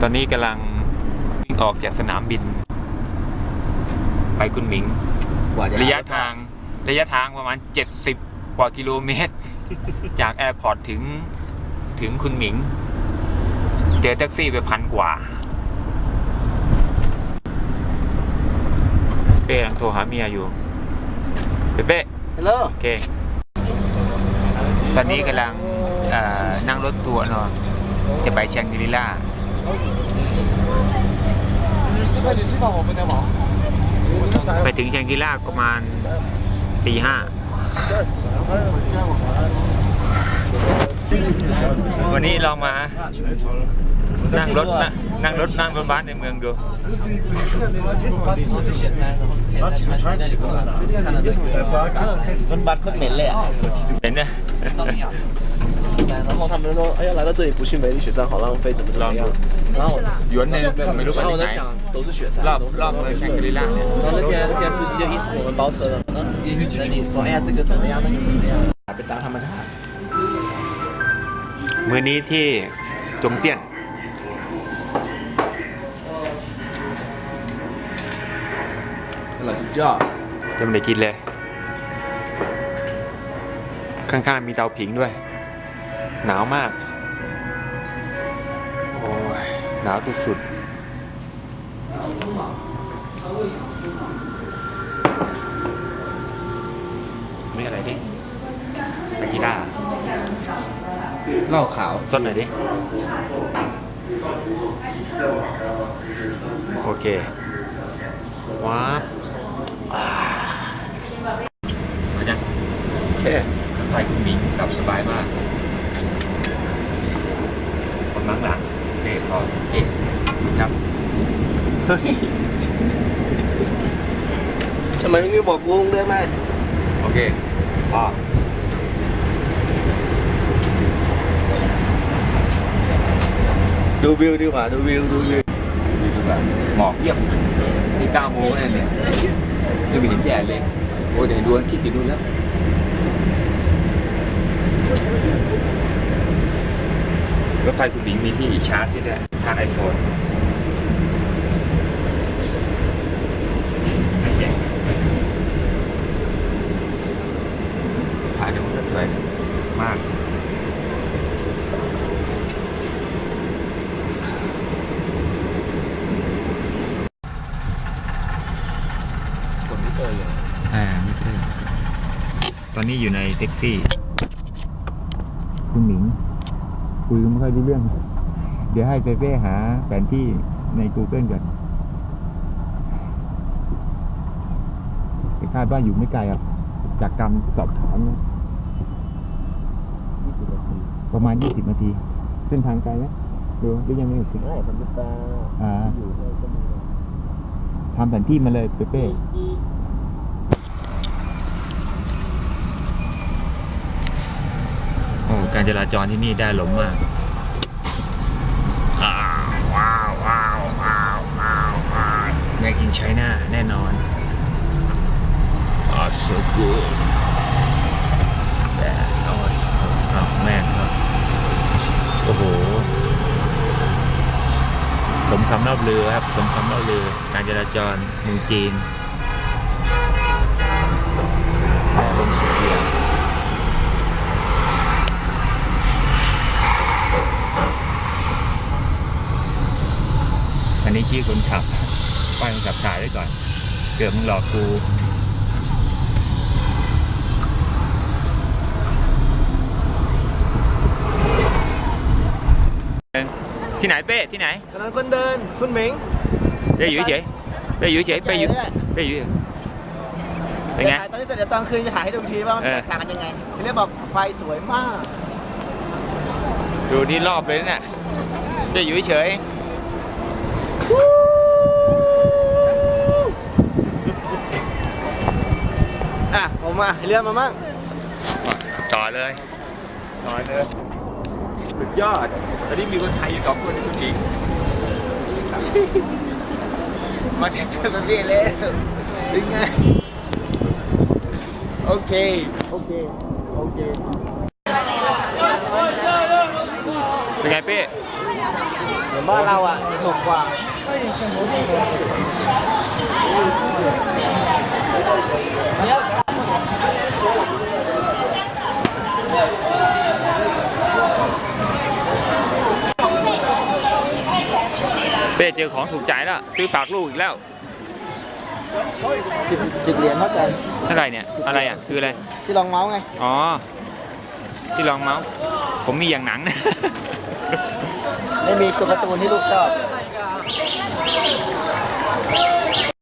ตอนนี้กำลังวิ่งออกจากสนามบิน ไปคุณหมิง กว่าจะระยะทางระยะทางประมาณ 70 กว่ากิโลเมตร จากแอร์พอร์ตถึงถึงคุณหมิง เจอแท็กซี่ไปพันกว่า เป้กำลังโทรหาเมียอยู่ เป้เป้ฮัลโหลโอเค ตอนนี้กำลังเอ่อนั่งรถทัวร์เนาะจะไปแชงกรีล่า ไปถึงแชงกรีล่าประมาณตีห้าวันนี้เรามานั่งรถนะนั่งรถนั่งรถบัสในเมืองดูจนบัตรโคตรเหม็นเลยอะเห็นน ะ 然后他们说，哎呀，来到这里不去梅里雪山好浪费，怎么怎么样？然后， หยวนในไม่รู้ไป 然后 ที่ 我 ไหน 在想，都是雪山， รอบ 都是 รอบเมืองแชงกรีล่าเนี่ย 然后那天那天司机就一直我们包车了，然后司机一直在那里说，哎呀，这个怎么样，那个怎么样。 เป็นตามธรรมชาติ มือนี้ที่จงเตี้ยน อร่อยสุดยอด จะไม่ได้กินเลย ข้างๆมีเตาผิงด้วย หนาวมาก โอ้ย หนาวสุดๆไม่อะไรดิไปกีฬาเหล้าขาว สดหน่อยดิ โอเค ว้าบอ่ามาจังโอเค ไฟคุณหมิงหลับสบายมาก คนนั่งหลังเด็พอเก่งครับทำไมไม่บอกกูเดินมาโอเคพอดูวิวดีกว่าดูวิวดูวิวดูดูแบบหมอกเยี่ยมนี่เก้าโมงแล้วเนี่ยยังไม่เห็นแดดเลยโอ้ยแต่เห็นดวงอาทิตย์อยู่นู่นแล้ว รถไฟคุณหมิงมีที่ชาร์จที่ได้ชาร์จไอโฟนเจ๋งถ่ายดูก็สวยมากคนที่เตยเลยอ่ามิเตอร์ตอนนี้อยู่ในแท็กซี่ คุณหมิง คุยกันไม่ค่อยรู้เรื่อง เดี๋ยวให้เปเป้หาแผนที่ใน Google ก่อนคาดว่าอยู่ไม่ไกลครับ จากการสอบถามนะประมาณ 20 นาที เส้นทางไกลไหมดูหรือยังไม่ถึงไม่ผมจะตาอ่าอยู่ในก็มีทำแผนที่มาเลยเปเป้โอ้ การจราจรที่นี่ได้หลมมากว้าวว้าวว้าวว้าวว้าวแม็กอินไชน่าแน่นอนอ่า so good แต่เอาเอาแม่ครับโอ้โหสมคำเล่าลือครับ สมคำเล่าลือการจราจรเมืองจีนแต่ลงสุดเดียว นนี้ชื่อคนขับป้ายคนขับถ่ายไว้ก่อน เกิดมึงหลอกกูที่ไหนเป้ที่ไหนกำลังคนเดินคุณหมิงเป้อยู่เฉยเป้อยู่เฉยเป้อยู่เป้อยู่เฉยเป็นไงดี๋ยวถ่ายตอนนี้เสร็จเดี๋ยวตอนคืนจะถ่ายให้ดูอีกทีว่ามันเออแตกต่างกันยังไงทีนี้บอกไฟสวยมาก ดูนี่รอบเลยนะเนี่ยเป้อยู่เฉย อะ ผ มมาเรือมามั่งต่อเลยต่อเลยสุดยอดตอนนี้มีคนไทยอยู่สองคนคุณหญิงมาแท็กเตอร์มาเบี้ยเลยเป็นไงโอเค โอเค โอเค เป็นไงเป้เหมือนบ้านเราอะถูกกว่าเป้เจอของถูกใจแล้ว ซื้อฝากลูกอีกแล้วสิบสิบเหรียญเท่ากันเท่าไหร่เนี่ย อะไรอะ คืออะไร ที่ลองเมาส์ไง อ๋อ ที่ลองเมาส์ ผมมีอย่างหนังไม่มีตัวการ์ตูนที่ลูกชอบอ